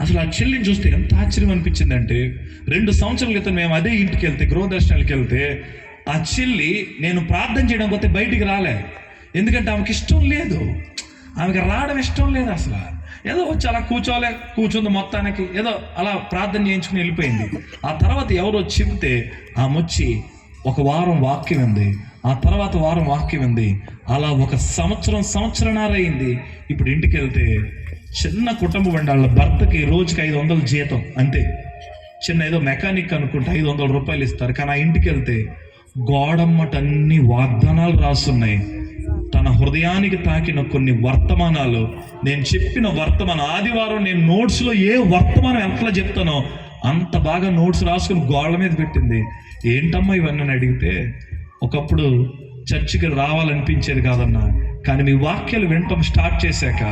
అసలు ఆ చెల్లిని చూస్తే ఎంత ఆశ్చర్యం అనిపించింది అంటే రెండు సంవత్సరాల క్రితం మేము అదే ఇంటికి వెళ్తే గృహదర్శనాలకి వెళ్తే ఆ చెల్లి నేను ప్రార్థన చేయడం పోతే బయటికి రాలే. ఎందుకంటే ఆమెకి ఇష్టం లేదు. ఆమెకి రావడం ఇష్టం లేదు అసలు. ఏదో వచ్చి అలా కూర్చోలే కూర్చుంది మొత్తానికి ఏదో అలా ప్రార్థన చేయించుకుని వెళ్ళిపోయింది. ఆ తర్వాత ఎవరో చెప్తే ఆమె వచ్చి ఒక వారం వాక్యం ఉంది. ఆ తర్వాత వారం వాక్యం ఉంది. అలా ఒక సంవత్సరం సంవత్సరన్నర ఇప్పుడు ఇంటికి వెళ్తే చిన్న కుటుంబం అండి వాళ్ళ భర్తకి రోజుకి ఐదు వందల జీతం అంతే. చిన్న ఏదో మెకానిక్ అనుకుంటే ఐదు వందల రూపాయలు ఇస్తారు. కానీ ఆ ఇంటికి వెళ్తే గోడమ్మట అన్ని వాగ్దానాలు రాస్తున్నాయి. తన హృదయానికి తాకిన కొన్ని వర్తమానాలు నేను చెప్పిన వర్తమానం ఆదివారం నేను నోట్స్లో ఏ వర్తమానం ఎట్లా చెప్తానో అంత బాగా నోట్స్ రాసుకుని గోడల మీద పెట్టింది. ఏంటమ్మా ఇవన్నీ అని అడిగితే ఒకప్పుడు చర్చికి రావాలనిపించేది కాదన్నా కానీ మీ వాక్యాలు వినటం స్టార్ట్ చేశాక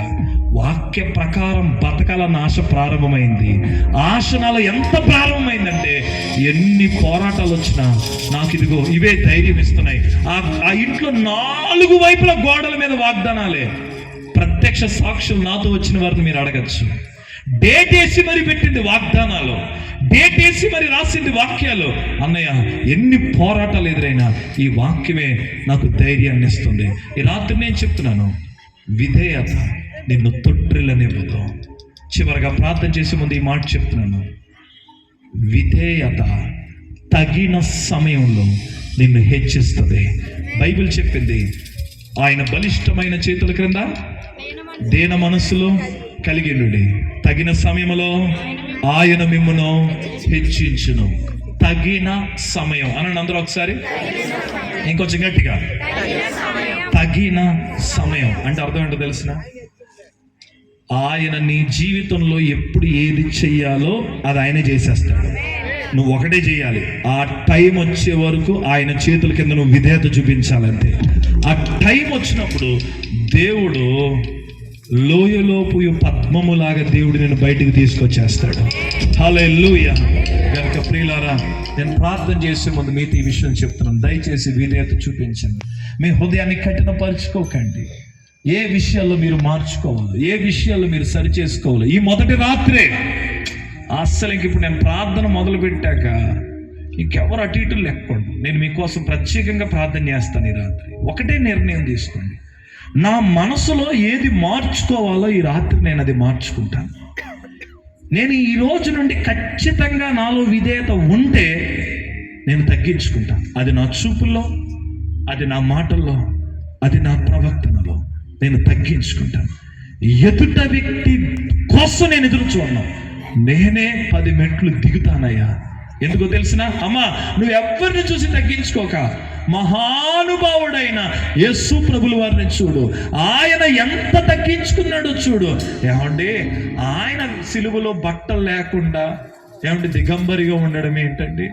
వాక్య ప్రకారం బతకాలన్న ఆశ ప్రారంభమైంది. ఆశ నాలో ఎంత ప్రారంభమైందంటే ఎన్ని పోరాటాలు వచ్చినా నాకు ఇదిగో ఇవే ధైర్యం ఇస్తున్నాయి. ఆ ఆ ఇంట్లో నాలుగు వైపుల గోడల మీద వాగ్దానాలే. ప్రత్యక్ష సాక్షులు నాతో వచ్చిన వారిని మీరు అడగచ్చు. డేట్ వేసి మరి పెట్టింది వాగ్దానాలు డేట్ వేసి మరి రాసింది వాక్యాలు. అన్నయ్య ఎన్ని పోరాటాలు ఎదురైనా ఈ వాక్యమే నాకు ధైర్యాన్ని ఇస్తుంది. ఈ రాత్రి నేను చెప్తున్నాను విధేయత నిన్ను తొట్టిల్లనివ్వదు చివరగా ప్రార్థన చేసే ముందు ఈ మాట చెప్తున్నాను. విధేయత తగిన సమయంలో నిన్ను హెచ్చిస్తుంది. బైబిల్ చెప్పింది ఆయన బలిష్టమైన చేతుల క్రింద దేన మనస్సులో కలిగి నుండి తగిన సమయంలో ఆయన మిమ్మను హెచ్చించును. తగిన సమయం. అనండి అందరూ ఒకసారి. ఇంకొంచెం గట్టిగా. తగిన సమయం. అంటే అర్థం ఏంటో తెలిసిన? ఆయన నీ జీవితంలో ఎప్పుడు ఏది చెయ్యాలో అది ఆయనే చేసేస్తాడు. నువ్వు ఒకటే చేయాలి. ఆ టైం వచ్చే వరకు ఆయన చేతుల కింద నువ్వు విధేయత చూపించాలంతే. ఆ టైం వచ్చినప్పుడు దేవుడు లోయలోపు పద్మములాగా దేవుడు నేను బయటికి తీసుకొచ్చేస్తాడు. హలో లూయ కనుక ప్రియులారా నేను ప్రార్థన చేసే ముందు మీతో ఈ విషయం చెప్తున్నాను. దయచేసి విధేయత చూపించండి. మీ హృదయాన్ని కఠినపరుచుకోకండి. ఏ విషయాల్లో మీరు మార్చుకోవాలి ఏ విషయాల్లో మీరు సరి చేసుకోవాలి ఈ మొదటి రాత్రే అస్సలు ఇంక ఇప్పుడు నేను ప్రార్థన మొదలు పెట్టాక ఇంకెవరు అటు ఇటు లెక్కండి నేను మీకోసం ప్రత్యేకంగా ప్రార్థన చేస్తాను ఈ రాత్రి. ఒకటే నిర్ణయం తీసుకోండి. నా మనసులో ఏది మార్చుకోవాలో ఈ రాత్రి నేను అది మార్చుకుంటాను. నేను ఈ రోజు నుండి ఖచ్చితంగా నాలో విధేయత ఉంటే నేను తగ్గించుకుంటాను. అది నా చూపుల్లో అది నా మాటల్లో అది నా ప్రవర్తనలో నేను తగ్గించుకుంటాను. ఎదుట వ్యక్తి కోసం నేను ఎదురు చూడను. నేనే పది మెట్లు దిగుతానయ్యా. ఎందుకో తెలిసిన? అమ్మా నువ్వు ఎవరిని చూసి తగ్గించుకోక మహానుభావుడైన యస్సు ప్రభులు వారిని చూడు. ఆయన ఎంత తగ్గించుకున్నాడో చూడు. ఏమండి? ఆయన సిలువలో బట్టలు లేకుండా ఏమంటే దిగంబరిగా ఉండడం ఏంటండి?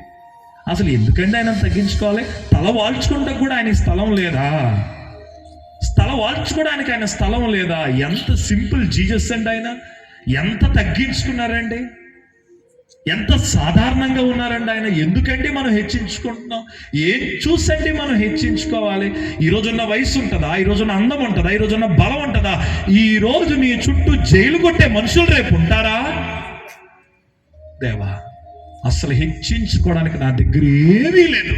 అసలు ఎందుకండి ఆయన తగ్గించుకోవాలి? తల వాల్చుకుంటా కూడా ఆయన స్థలం లేదా? స్థలం వాల్చుకోవడానికి ఆయన స్థలం లేదా? ఎంత సింపుల్ జీజస్ అండి ఆయన. ఎంత తగ్గించుకున్నారండి? ఎంత సాధారణంగా ఉన్నారండి ఆయన? ఎందుకండి మనం హెచ్చించుకుంటున్నాం? ఏం చూసండి మనం హెచ్చించుకోవాలి? ఈ రోజున్న వయసు ఉంటుందా? ఈ రోజున అందం ఉంటుందా? ఈ రోజున్న బలం ఉంటుందా? ఈ రోజు నీ చుట్టూ జైలు కొట్టే మనుషులు రేపు ఉంటారా? దేవా అసలు హెచ్చించుకోవడానికి నా దగ్గర ఏమీ లేదు.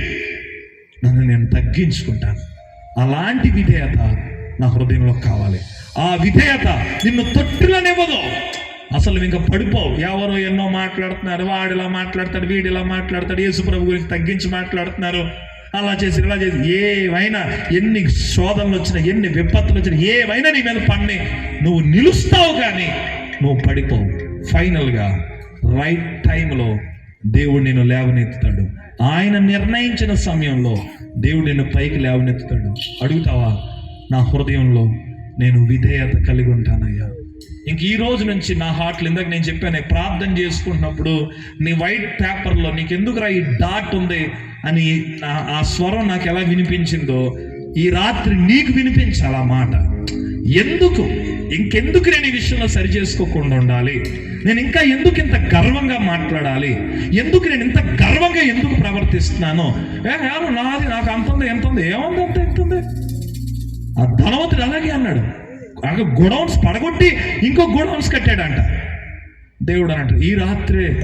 నన్ను నేను తగ్గించుకుంటాను. అలాంటి విధేయత నా హృదయంలో కావాలి. ఆ విధేయత నిన్ను తొట్టిలనివ్వదు. అసలు ఇంకా పడిపోవు. ఎవరో ఎన్నో మాట్లాడుతున్నారు. వాడు ఇలా మాట్లాడతాడు వీడిలా మాట్లాడతాడు యేసుప్రభు గురించి తగ్గించి మాట్లాడుతున్నారు. అలా చేసి ఇలా చేసి ఏవైనా ఎన్ని శోధనలు వచ్చినా ఎన్ని విపత్తులు వచ్చినా ఏవైనా నీ మీద పన్ని నువ్వు నిలుస్తావు కానీ నువ్వు పడిపోవు. ఫైనల్గా రైట్ టైంలో దేవుడు నేను లేవనెత్తుతాడు. ఆయన నిర్ణయించిన సమయంలో దేవుడు నిన్ను పైకి లేవనెత్తుతాడు. అడుగుతావా? నా హృదయంలో నేను విధేయత కలిగి ఉంటానయ్యా. ఇంక ఈ రోజు నుంచి నా హార్ట్లు ఇందాక నేను చెప్పాను ప్రార్థన చేసుకుంటున్నప్పుడు నీ వైట్ పేపర్లో నీకు ఎందుకురా ఈ డాట్ ఉంది అని నా- ఆ స్వరం నాకు ఎలా వినిపించిందో ఈ రాత్రి నీకు వినిపించాలి ఆ మాట. ఎందుకు? ఇంకెందుకు నేను ఈ విషయంలో సరి చేసుకోకుండా ఉండాలి? నేను ఇంకా ఎందుకు ఇంత గర్వంగా మాట్లాడాలి? ఎందుకు నేను ఇంత గర్వంగా ఎందుకు ప్రవర్తిస్తున్నాను? నాది నాకు అంత ఉంది ఎంత ఉంది ఏముంది అంత ఎంత ఉంది ఆ ధనవంతుడు అలాగే అన్నాడు. గోడౌన్స్ పడగొట్టి ఇంకో గోడౌన్స్ కట్టాడంట. దేవుడు అని ఈ రాత్రే